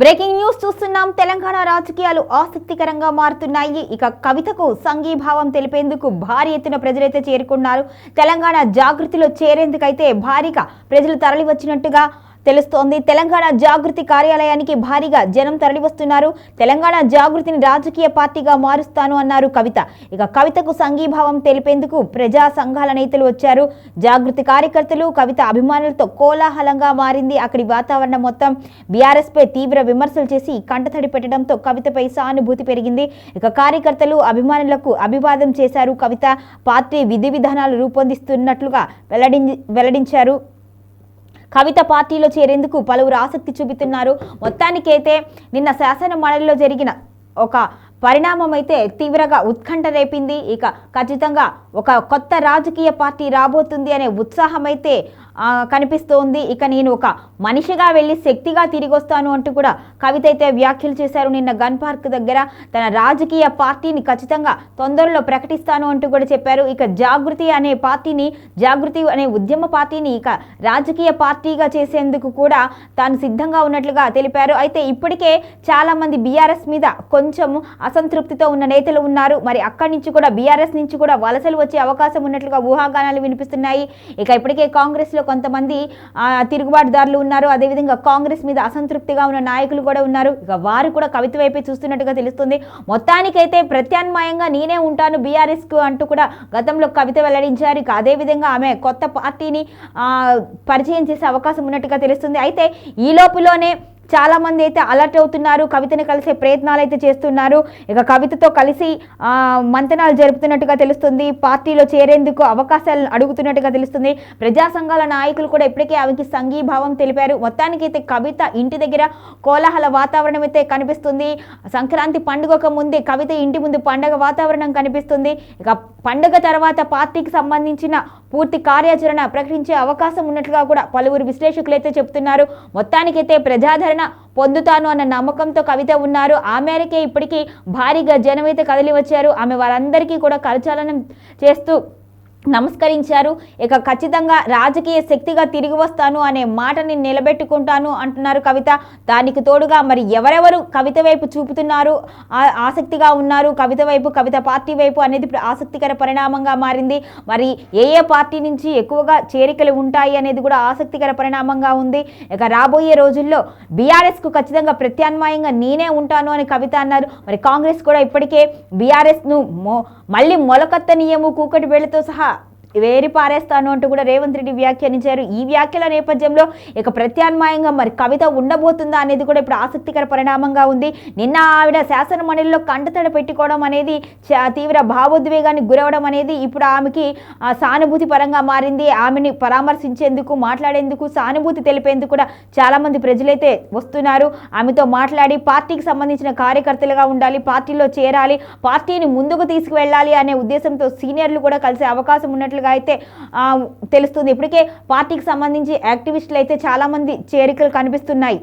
Breaking news చూస్తున్నాం. తెలంగాణ రాజకీయాలు ఆసక్తికరంగా మారుతున్నాయి. ఇక కవితకు సంఘీభావం తెలిపేందుకు భారీ ఎత్తున ప్రజలైతే చేరుకున్నారు. తెలంగాణ జాగృతిలో చేరేందుకైతే భారీగా ప్రజలు తరలి వచ్చినట్టుగా తెలుస్తోంది. తెలంగాణ జాగృతి కార్యాలయానికి భారీగా జనం తరలివస్తున్నారు. తెలంగాణ జాగృతిని రాజకీయ పార్టీగా మారుస్తాను అన్నారు కవిత. ఇక కవితకు సంఘీభావం తెలిపేందుకు ప్రజా సంఘాల నేతలు వచ్చారు. జాగృతి కార్యకర్తలు కవిత అభిమానులతో కోలాహలంగా మారింది అక్కడి వాతావరణం మొత్తం. బీఆర్ఎస్ పై తీవ్ర విమర్శలు చేసి కంటతడి పెట్టడంతో కవితపై సానుభూతి పెరిగింది. ఇక కార్యకర్తలు అభిమానులకు అభివాదం చేశారు కవిత. పార్టీ విధి విధానాలు రూపొందిస్తున్నట్లుగా వెల్లడించారు. కవిత పార్టీలో చేరేందుకు పలువురు ఆసక్తి చూపుతున్నారు. మొత్తానికైతే నిన్న శాసన మండలిలో జరిగిన ఒక పరిణామం అయితే తీవ్రంగా ఉత్కంఠ రేపింది. ఇక ఖచ్చితంగా ఒక కొత్త రాజకీయ పార్టీ రాబోతుంది అనే ఉత్సాహం అయితే కనిపిస్తోంది. ఇక నేను ఒక మనిషిగా వెళ్ళి శక్తిగా తిరిగి వస్తాను అంటూ కూడా కవిత అయితే వ్యాఖ్యలు చేశారు నిన్న గన్ పార్క్ దగ్గర. తన రాజకీయ పార్టీని ఖచ్చితంగా తొందరలో ప్రకటిస్తాను అంటూ కూడా చెప్పారు. ఇక జాగృతి అనే పార్టీని జాగృతి అనే ఉద్యమ పార్టీని ఇక రాజకీయ పార్టీగా చేసేందుకు కూడా తాను సిద్ధంగా ఉన్నట్లుగా తెలిపారు. అయితే ఇప్పటికే చాలామంది బీఆర్ఎస్ మీద కొంచెం అసంతృప్తితో ఉన్న నేతలు ఉన్నారు. మరి అక్కడి నుంచి కూడా బీఆర్ఎస్ నుంచి కూడా వలసలు వచ్చే అవకాశం ఉన్నట్లుగా ఊహాగానాలు వినిపిస్తున్నాయి. ఇక ఇప్పటికే కాంగ్రెస్లో కొంతమంది తిరుగుబాటుదారులు ఉన్నారు. అదేవిధంగా కాంగ్రెస్ మీద అసంతృప్తిగా ఉన్న నాయకులు కూడా ఉన్నారు. ఇక వారు కూడా కవిత వైపే చూస్తున్నట్టుగా తెలుస్తుంది. మొత్తానికైతే ప్రత్యామ్నాయంగా నేనే ఉంటాను బీఆర్ఎస్కు అంటూ కూడా గతంలో కవిత వెల్లడించారు. ఇక అదేవిధంగా ఆమె కొత్త పార్టీని పరిచయం చేసే అవకాశం ఉన్నట్టుగా తెలుస్తుంది. అయితే ఈ లోపులోనే చాలా మంది అయితే అలర్ట్ అవుతున్నారు. కవితని కలిసే ప్రయత్నాలు అయితే చేస్తున్నారు. ఇక కవితతో కలిసి మంతనాలు జరుపుతున్నట్టుగా తెలుస్తుంది. పార్టీలో చేరేందుకు అవకాశాలు అడుగుతున్నట్టుగా తెలుస్తుంది. ప్రజా సంఘాల నాయకులు కూడా ఇప్పటికే ఆమెకి సంఘీభావం తెలిపారు. మొత్తానికైతే కవిత ఇంటి దగ్గర కోలాహల వాతావరణం అయితే కనిపిస్తుంది. సంక్రాంతి పండుగకు ముందే కవిత ఇంటి ముందు పండగ వాతావరణం కనిపిస్తుంది. ఇక పండుగ తర్వాత పార్టీకి సంబంధించిన పూర్తి కార్యాచరణ ప్రకటించే అవకాశం ఉన్నట్లుగా కూడా పలువురు విశ్లేషకులు అయితే చెప్తున్నారు మొత్తానికైతే ప్రజాదరణ పొందుతాను అన్న నమ్మకంతో కవిత ఉన్నారు. ఆ మేరకే ఇప్పటికీ భారీగా జనం అయితే కదిలి వచ్చారు ఆమె వారందరికీ కూడా కరచాలనం చేస్తూ నమస్కరించారు. ఇక ఖచ్చితంగా రాజకీయ శక్తిగా తిరిగి వస్తాను అనే మాటని నిలబెట్టుకుంటాను అంటున్నారు కవిత. దానికి తోడుగా మరి ఎవరెవరు కవిత వైపు చూపుతున్నారు ఆసక్తిగా ఉన్నారు? కవిత వైపు కవిత పార్టీ వైపు అనేది ఆసక్తికర పరిణామంగా మారింది. మరి ఏ ఏ పార్టీ నుంచి ఎక్కువగా చేరికలు ఉంటాయి అనేది కూడా ఆసక్తికర పరిణామంగా ఉంది. ఇక రాబోయే రోజుల్లో బీఆర్ఎస్కు ఖచ్చితంగా ప్రత్యామ్నాయంగా నేనే ఉంటాను అని కవిత అన్నారు. మరి కాంగ్రెస్ కూడా ఇప్పటికే బీఆర్ఎస్ను మొ- మళ్ళీ మొలకత్తనీయము కూకటి వేళ్ళతో సహా వేరి పారేస్తాను అంటూ కూడా రేవంత్ రెడ్డి వ్యాఖ్యానించారు. ఈ వ్యాఖ్యల నేపథ్యంలో ఇక ప్రత్యామ్నాయంగా మరి కవిత ఉండబోతుందా అనేది కూడా ఇప్పుడు ఆసక్తికర పరిణామంగా ఉంది. నిన్న ఆవిడ శాసనమండలిలో కంటతడ పెట్టుకోవడం అనేది చా- తీవ్ర భావోద్వేగానికి గురవడం అనేది ఇప్పుడు ఆమెకి సానుభూతి పరంగా మారింది. ఆమెని పరామర్శించేందుకు మాట్లాడేందుకు సానుభూతి తెలిపేందుకు కూడా చాలామంది ప్రజలైతే వస్తున్నారు. ఆమెతో మాట్లాడి పార్టీకి సంబంధించిన కార్యకర్తలుగా ఉండాలి పార్టీలో చేరాలి పార్టీని ముందుకు తీసుకువెళ్ళాలి అనే ఉద్దేశంతో సీనియర్లు కూడా కలిసే అవకాశం ఉన్నట్లు చేసినట్లుగా అయితే ఆ, తెలుస్తుంది. ఇప్పటికే పార్టీకి సంబంధించి యాక్టివిస్టులు అయితే చాలామంది చేరికలు కనిపిస్తున్నాయి.